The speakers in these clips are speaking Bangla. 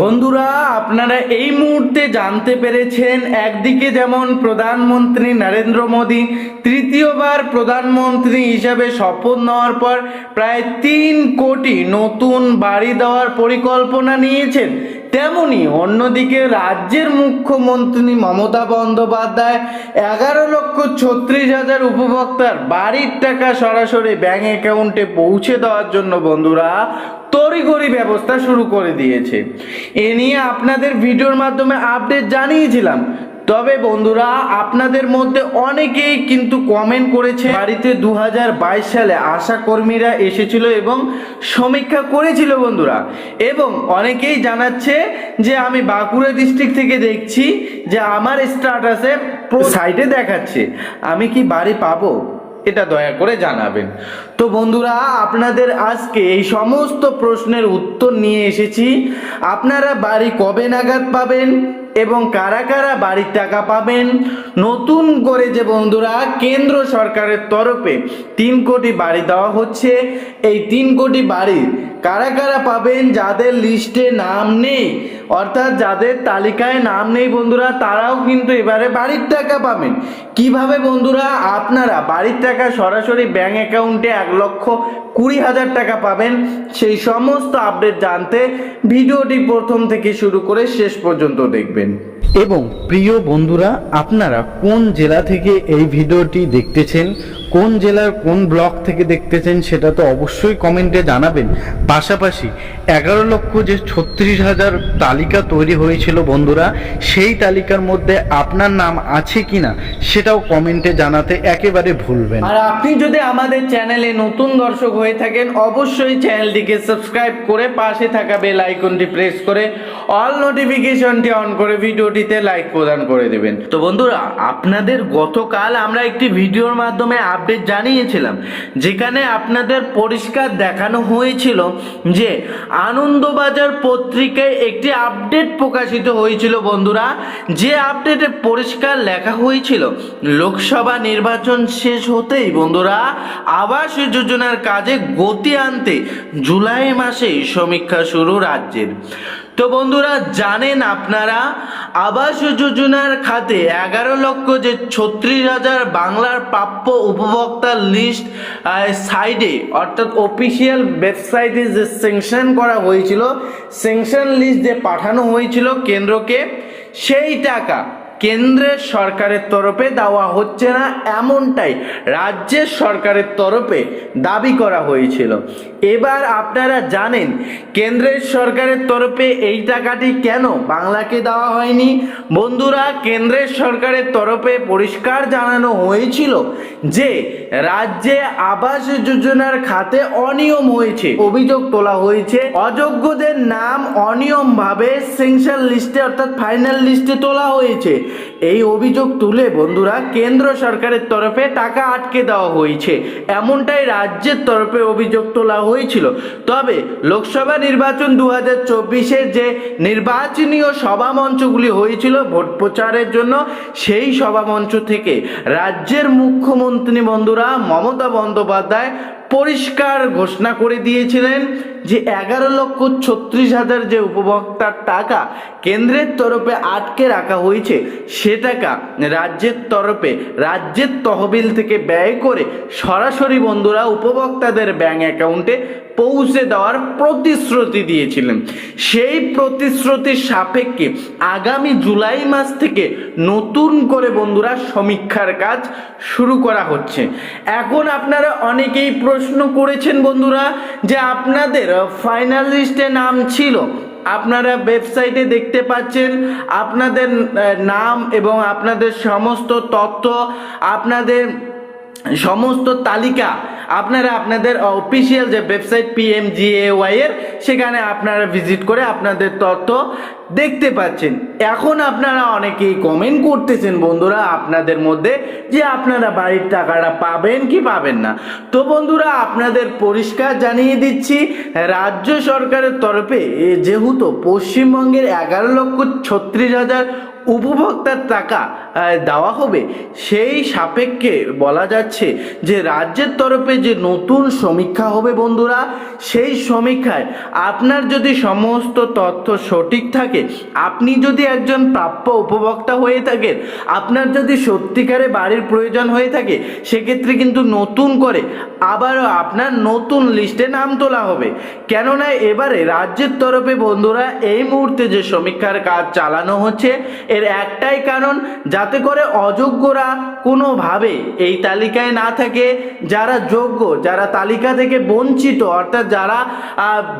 বন্ধুরা, আপনারা এই মুহূর্তে জানতে পেরেছেন, একদিকে যেমন প্রধানমন্ত্রী নরেন্দ্র মোদী, তৃতীয়বার প্রধানমন্ত্রী হিসাবে শপথ নেওয়ার পর প্রায় তিন কোটি নতুন বাড়ি দেওয়ার পরিকল্পনা নিয়েছেন। তেমনি অন্যদিকে রাজ্যের মুখ্যমন্ত্রী মমতা বন্দ্যোপাধ্যায় এগারো লক্ষ ছত্রিশ হাজার উপভোক্তার বাড়ির টাকা সরাসরি ব্যাঙ্ক অ্যাকাউন্টে পৌঁছে দেওয়ার জন্য বন্ধুরা তড়িঘড়ি ব্যবস্থা শুরু করে দিয়েছে। এ নিয়ে আপনাদের ভিডিওর মাধ্যমে আপডেট জানিয়েছিলাম। তবে বন্ধুরা, আপনাদের মধ্যে অনেকেই কিন্তু কমেন্ট করেছে, বাড়িতে দু হাজার বাইশ সালে আশা কর্মীরা এসেছিল এবং সমীক্ষা করেছিল বন্ধুরা। এবং অনেকেই জানাচ্ছে যে আমি বাঁকুড়া ডিস্ট্রিক্ট থেকে দেখছি যে আমার স্ট্যাটাসে সাইডে দেখাচ্ছে। আমি কি বাড়ি পাবো? এটা দয়া করে জানাবেন। তো বন্ধুরা, আপনাদের আজকে এই সমস্ত প্রশ্নের উত্তর নিয়ে এসেছি। আপনারা বাড়ি কবে নাগাদ পাবেন? এবং কারা কারা বাড়ির টাকা পাবেন? নতুন করে যে বন্ধুরা, কেন্দ্র সরকারের তরফে তিন কোটি বাড়ি দেওয়া হচ্ছে। এই তিন কোটি বাড়ি কারা কারা পাবেন যাদের লিস্টে নাম নেই, অর্থাৎ যাদের তালিকায় নাম নেই বন্ধুরা, তারাও কিন্তু এবারে বাড়ির টাকা পাবেন। কীভাবে বন্ধুরা, আপনারা বাড়ির টাকা সরাসরি ব্যাংক অ্যাকাউন্টে এক লক্ষ কুড়ি হাজার টাকা পাবেন, সেই সমস্ত আপডেট জানতে ভিডিওটি প্রথম থেকে শুরু করে শেষ পর্যন্ত দেখবেন। এবং প্রিয় বন্ধুরা, আপনারা কোন জেলা থেকে এই ভিডিওটি দেখতেছেন, কোন জেলার কোন ব্লক থেকে দেখতেছেন সেটা তো অবশ্যই কমেন্টে জানাবেন। পাশাপাশি এগারো লক্ষ যে ছত্রিশ হাজার তালিকা তৈরি হয়েছিল বন্ধুরা, সেই তালিকার মধ্যে আপনার নাম আছে কিনা সেটাও কমেন্টে জানাতে একেবারে ভুলবেন আর আপনি যদি আমাদের চ্যানেলে নতুন দর্শক হয়ে থাকেন, অবশ্যই চ্যানেলটিকে সাবস্ক্রাইব করে পাশে থাকা বেল আইকনটি প্রেস করে অল নোটিফিকেশনটি অন করে ভিডিওটিতে লাইক প্রদান করে দেবেন। তো বন্ধুরা, আপনাদের গতকাল আমরা একটি ভিডিওর মাধ্যমে আপডেট জানিয়েছিলাম, যেখানে আপনাদের পরিষ্কার দেখানো হয়েছিল যে আনন্দবাজার পত্রিকায় একটি আপডেট প্রকাশিত হয়েছিল বন্ধুরা। যে আপডেটে পরিষ্কার লেখা হয়েছিল, লোকসভা নির্বাচন শেষ হতেই বন্ধুরা আবাস যোজনার কাজে গতি আনতে জুলাই মাসেই সমীক্ষা শুরু রাজ্যের। তো বন্ধুরা, জানেন আপনারা আবাস যোজনার খাতে এগারো লক্ষ যে ছত্রিশ হাজার বাংলার প্রাপ্য উপভোক্তার লিস্ট সাইডে অর্থাৎ অফিসিয়াল ওয়েবসাইটে যে সেংশন করা হয়েছিল সেংশন লিস্ট যে পাঠানো হয়েছিল কেন্দ্রকে, সেই টাকা কেন্দ্রের সরকারের তরফে দেওয়া হচ্ছে না এমনটাই রাজ্যের সরকারের তরফে দাবি করা হয়েছিল। এবার আপনারা জানেন, কেন্দ্রের সরকারের তরফে এই টাকাটি কেন বাংলাকে দেওয়া হয়নি? বন্ধুরা, কেন্দ্রের সরকারের তরফে পরিষ্কার জানানো হয়েছিল যে, রাজ্যে আবাস যোজনার খাতে অনিয়ম হয়েছে। অভিযোগ তোলা হয়েছে, অযোগ্যদের নাম অনিয়মভাবে সেংশন লিস্টে অর্থাৎ ফাইনাল লিস্টে তোলা হয়েছে। এই অভিযোগ তুলে বন্ধুরা কেন্দ্র সরকারের তরফে টাকা আটকে দেওয়া হয়েছে। এমনটাই রাজ্যের তরফে অভিযোগ তোলা হয়েছিল। তবে লোকসভা নির্বাচন দু হাজার চব্বিশের যে নির্বাচনীয় সভা মঞ্চগুলি হয়েছিল ভোট প্রচারের জন্য, সেই সভা মঞ্চ থেকে রাজ্যের মুখ্যমন্ত্রী বন্ধুরা মমতা বন্দ্যোপাধ্যায় পরিষ্কার ঘোষণা করে দিয়েছিলেন যে এগারো লক্ষ ছত্রিশ হাজার যে উপভোক্তার টাকা কেন্দ্রের তরফে আটকে রাখা হয়েছে, সে টাকা রাজ্যের তরফে, রাজ্যের তহবিল থেকে ব্যয় করে সরাসরি বন্ধুরা, উপভোক্তাদের ব্যাঙ্ক অ্যাকাউন্টে পৌঁছে দেওয়ার প্রতিশ্রুতি দিয়েছিলেন। সেই প্রতিশ্রুতির সাপেক্ষে আগামী জুলাই মাস থেকে নতুন করে বন্ধুরা সমীক্ষার কাজ শুরু করা হচ্ছে। এখন আপনারা অনেকেই প্রশ্ন করেছেন বন্ধুরা যে আপনাদের ফাইনাল লিস্টে নাম ছিল। আপনারা ওয়েবসাইটে দেখতে পাচ্ছেন আপনাদের নাম এবং আপনাদের সমস্ত তথ্য, আপনাদের সমস্ত তালিকা আপনারা আপনাদের অফিসিয়াল যে ওয়েবসাইট পিএমজিএওয়াই এর সেখানে আপনারা ভিজিট করে আপনাদের তথ্য দেখতে পাচ্ছেন। এখন আপনারা অনেকেই কমেন্ট করতেছেন, বন্ধুরা, আপনাদের মধ্যে যে আপনারা বাড়ির টাকাটা পাবেন কি পাবেন না। তো বন্ধুরা, আপনাদের পরিষ্কার জানিয়ে দিচ্ছি, রাজ্য সরকারের তরফে যেহেতু পশ্চিমবঙ্গের এগারো লক্ষ ছত্রিশ হাজার উপভোক্তার টাকা দেওয়া হবে, সেই সাপেক্ষে বলা যাচ্ছে যে রাজ্যের তরফে যে নতুন সমীক্ষা হবে বন্ধুরা, সেই সমীক্ষায় আপনার যদি সমস্ত তথ্য সঠিক থাকে আপনি যদি একজন প্রাপ্য উপভোক্তা হয়ে থাকেন, আপনার যদি সত্যিকারে বাড়ির প্রয়োজন হয়ে থাকে, সেক্ষেত্রে কিন্তু নতুন করে আবারও আপনার নতুন লিস্টে নাম তোলা হবে। কেননা এবারে রাজ্যের তরফে বন্ধুরা, এই মুহূর্তে যে সমীক্ষার কাজ চালানো হচ্ছে, এর একটাই কারণ, যাতে করে অযোগ্যরা কোনোভাবে এই তালিকায় না থাকে। যারা যোগ্য, যারা তালিকা থেকে বঞ্চিত, অর্থাৎ যারা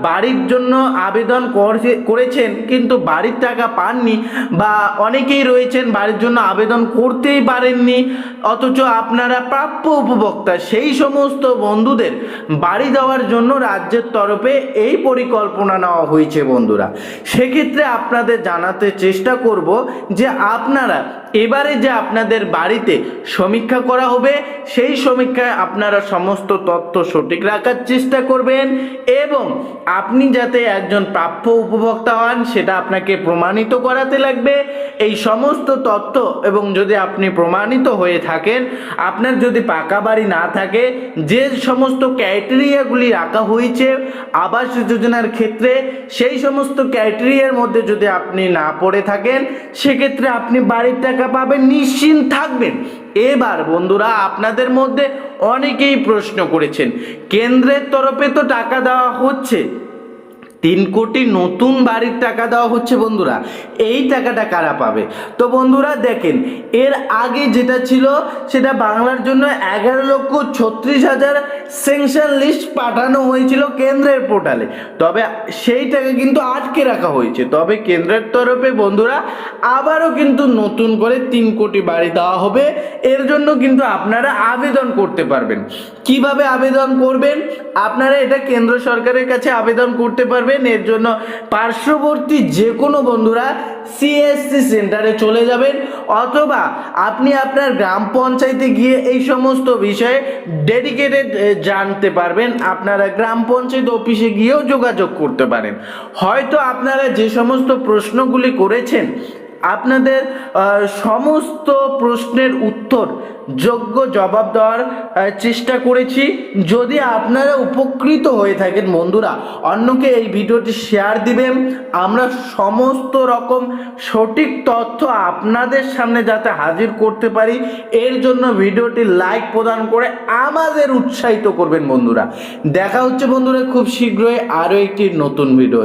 বাড়ির জন্য আবেদন করছে- করেছেন, কিন্তু বাড়ির টাকা পাননি বা অনেকেই রয়েছেন বাড়ির জন্য আবেদন করতেই পারেননি, অথচ আপনারা প্রাপ্য উপভোক্তা। সেই সমস্ত বন্ধুদের বাড়ি দেওয়ার জন্য রাজ্যের তরফে এই পরিকল্পনা নেওয়া হয়েছে বন্ধুরা। সেক্ষেত্রে আপনাদের জানাতে চেষ্টা করব যে আপনারা এবারে যে আপনাদের বাড়িতে সমীক্ষা করা হবে, সেই সমীক্ষায় আপনারা সমস্ত তথ্য সঠিক রাখার চেষ্টা করবেন এবং আপনি যাতে একজন প্রাপ্য উপভোক্তা হন, সেটা আপনাকে প্রমাণিত করাতে লাগবে। এই সমস্ত তথ্য এবং যদি আপনি প্রমাণিত হয়ে থাকেন, আপনার যদি পাকা বাড়ি না থাকে, যে সমস্ত ক্রাইটেরিয়াগুলি রাখা হয়েছে আবাস যোজনার ক্ষেত্রে, সেই সমস্ত ক্রাইটেরিয়ার মধ্যে যদি আপনি না পড়ে থাকেন, সেক্ষেত্রে আপনি বাড়ির টাকা পাবেন, নিশ্চিন্ত থাকবেন। এবার বন্ধুরা, আপনাদের মধ্যে অনেকেই প্রশ্ন করেছেন, কেন্দ্রের তরফে তো টাকা দেওয়া হচ্ছে তিন কোটি নতুন বাড়ির টাকা দেওয়া হচ্ছে বন্ধুরা। এই টাকাটা কারা পাবে? তো বন্ধুরা দেখেন, এর আগে যেটা ছিল, সেটা বাংলার জন্য এগারো লক্ষ ছত্রিশ হাজার সেংশন লিস্ট পাঠানো হয়েছিল কেন্দ্রের পোর্টালে। তবে সেই টাকা কিন্তু আটকে রাখা হয়েছে। তবে কেন্দ্রের তরফে বন্ধুরা, আবারও কিন্তু নতুন করে তিন কোটি বাড়ি দেওয়া হবে। এর জন্য কিন্তু আপনারা আবেদন করতে পারবেন। কীভাবে আবেদন করবেন? আপনারা এটা কেন্দ্র সরকারের কাছে আবেদন করতে পারবেন। এর জন্য পার্শ্ববর্তী যে কোনো বন্ধুরা সিএসসি সেন্টারে চলে যাবেন। অথবা আপনি আপনার গ্রাম পঞ্চায়েতে গিয়ে এই সমস্ত বিষয়ে ডেডিকেটেড জানতে পারবেন। আপনারা গ্রাম পঞ্চায়েত অফিসে গিয়েও যোগাযোগ করতে পারেন। হয়তো আপনারা যে সমস্ত প্রশ্নগুলি করেছেন আপনাদের সমস্ত প্রশ্নের উত্তর, যোগ্য জবাব দেওয়ার চেষ্টা করেছি। যদি আপনারা উপকৃত হয়ে থাকেন বন্ধুরা, অন্যকে এই ভিডিওটি শেয়ার দিবেন। আমরা সমস্ত রকম সঠিক তথ্য আপনাদের সামনে যাতে হাজির করতে পারি, এর জন্য ভিডিওটি লাইক প্রদান করে আমাদের উৎসাহিত করবেন বন্ধুরা। দেখা হচ্ছে বন্ধুরা খুব শীঘ্রই আরও একটি নতুন ভিডিও